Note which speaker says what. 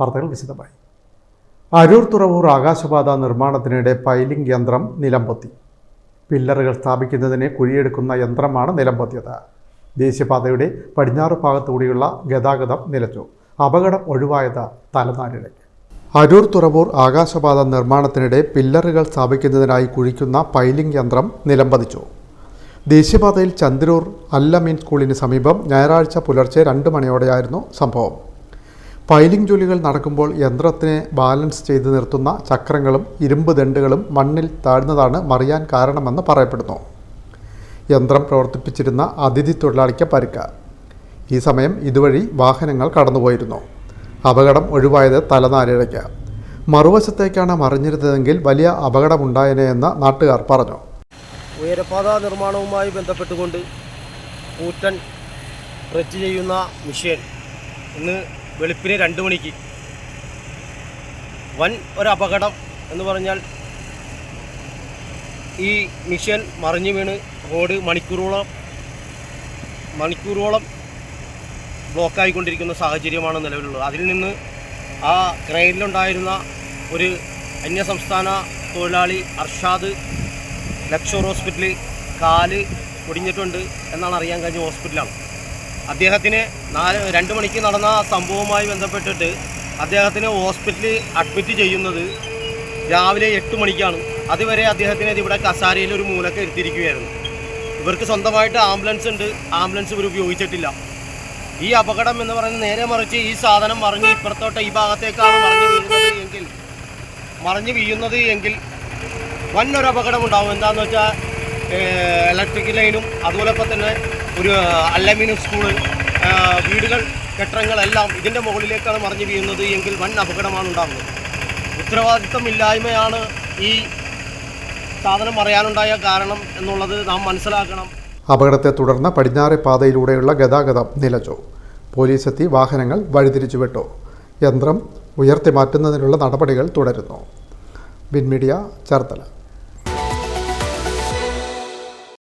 Speaker 1: വാർത്തകൾ വിശദമായി. അരൂർ തുറവൂർ ആകാശപാത നിർമ്മാണത്തിനിടെ പൈലിംഗ് യന്ത്രം നിലംപൊത്തി. പില്ലറുകൾ സ്ഥാപിക്കുന്നതിന് കുഴിയെടുക്കുന്ന യന്ത്രമാണ് നിലംപൊത്തിയത്. ദേശീയപാതയുടെ പടിഞ്ഞാറ് ഭാഗത്തുകൂടിയുള്ള ഗതാഗതം നിലച്ചു. അപകടം ഒഴിവായത് തലനാരിഴയ്ക്ക്. അരൂർ തുറവൂർ ആകാശപാത നിർമ്മാണത്തിനിടെ പില്ലറുകൾ സ്ഥാപിക്കുന്നതിനായി കുഴിക്കുന്ന പൈലിംഗ് യന്ത്രം നിലംപതിച്ചു. ദേശീയപാതയിൽ ചന്ദ്രൂർ അല്ലമീൻ സ്കൂളിന് സമീപം ഞായറാഴ്ച പുലർച്ചെ രണ്ട് മണിയോടെയായിരുന്നു സംഭവം. പൈലിംഗ് ജോലികൾ നടക്കുമ്പോൾ യന്ത്രത്തിനെ ബാലൻസ് ചെയ്ത് നിർത്തുന്ന ചക്രങ്ങളും ഇരുമ്പ് ദണ്ടുകളും മണ്ണിൽ താഴ്ന്നതാണ് മറിയാൻ കാരണമെന്ന് പറയപ്പെടുന്നു. യന്ത്രം പ്രവർത്തിപ്പിച്ചിരുന്ന അതിഥി തൊഴിലാളിക്ക് പരുക്ക. ഈ സമയം ഇതുവഴി വാഹനങ്ങൾ കടന്നുപോയിരുന്നു. അപകടം ഒഴിവായത് തലനാരിഴയ്ക്ക്. മറുവശത്തേക്കാണ് മറിഞ്ഞിരുന്നതെങ്കിൽ വലിയ അപകടമുണ്ടായേനെ നാട്ടുകാർ പറഞ്ഞു.
Speaker 2: ഉയരപാത നിർമ്മാണവുമായി ബന്ധപ്പെട്ടുകൊണ്ട് കൂറ്റൻ റെച്ച് ചെയ്യുന്ന മിഷീൻ ഇന്ന് വെളുപ്പിന് രണ്ട് മണിക്ക്. വൻ ഒരു അപകടം എന്ന് പറഞ്ഞാൽ ഈ മിഷൻ മറിഞ്ഞു വീണ് റോഡ് മണിക്കൂറോളം മണിക്കൂറോളം ബ്ലോക്കായിക്കൊണ്ടിരിക്കുന്ന സാഹചര്യമാണ് നിലവിലുള്ളത്. അതിൽ നിന്ന് ആ ക്രെയിനിലുണ്ടായിരുന്ന ഒരു അന്യസംസ്ഥാന തൊഴിലാളി അർഷാദ് ലക്ഷോർ ഹോസ്പിറ്റലിൽ കാൽ ഒടിഞ്ഞിട്ടുണ്ട് എന്നാണ് അറിയാൻ കഴിഞ്ഞ ഹോസ്പിറ്റലാണ്. അദ്ദേഹത്തിന് നാല് രണ്ട് മണിക്ക് നടന്ന സംഭവവുമായി ബന്ധപ്പെട്ടിട്ട് അദ്ദേഹത്തിന് ഹോസ്പിറ്റലിൽ അഡ്മിറ്റ് ചെയ്യുന്നത് രാവിലെ എട്ട് മണിക്കാണ്. അതുവരെ അദ്ദേഹത്തിനെ ഇവിടെ കസാരയിൽ ഒരു മൂലക്ക് ഇരുത്തിയിരിക്കുകയായിരുന്നു ഇവർക്ക് സ്വന്തമായിട്ട് ആംബുലൻസ് ഉണ്ട്. ആംബുലൻസ് ഇവർ ഉപയോഗിച്ചിട്ടില്ല. ഈ അപകടം എന്ന് പറയുന്നത് നേരെ മറിച്ച് ഈ സാധനം മറിഞ്ഞ് ഇപ്പുറത്തോട്ട് ഈ ഭാഗത്തേക്കാണ് മറിഞ്ഞ് വീഴുന്നത് എങ്കിൽ മറിഞ്ഞ് വീഴുന്നത് എങ്കിൽ വൻ ഒരു അപകടം ഉണ്ടാവും. എന്താണെന്ന് വെച്ചാൽ ഇലക്ട്രിക് ലൈനും അതുപോലെ തന്നെ ഒരു അലമിനിയം സ്കൂൾ വീടുകൾ കെട്ടിടങ്ങളെല്ലാം ഇതിന്റെ മുകളിലേക്കാണ് മറിഞ്ഞ് വീഴുന്നത് എങ്കിൽ വൻ അപകടമാണ് ഉണ്ടാകുന്നത്. ഉത്തരവാദിത്തമില്ലായ്മയാണ് ഈ സാധനം മറിയാനുണ്ടായ കാരണം എന്നുള്ളത് നാം മനസ്സിലാക്കണം.
Speaker 1: അപകടത്തെ തുടർന്ന് പടിഞ്ഞാറെ പാതയിലൂടെയുള്ള ഗതാഗതം നിലച്ചു. പോലീസെത്തി വാഹനങ്ങൾ വഴിതിരിച്ചു വിട്ടു. യന്ത്രം ഉയർത്തി മാറ്റുന്നതിനുള്ള നടപടികൾ തുടരുന്നു. ബിൻ മീഡിയ ചേർത്തല.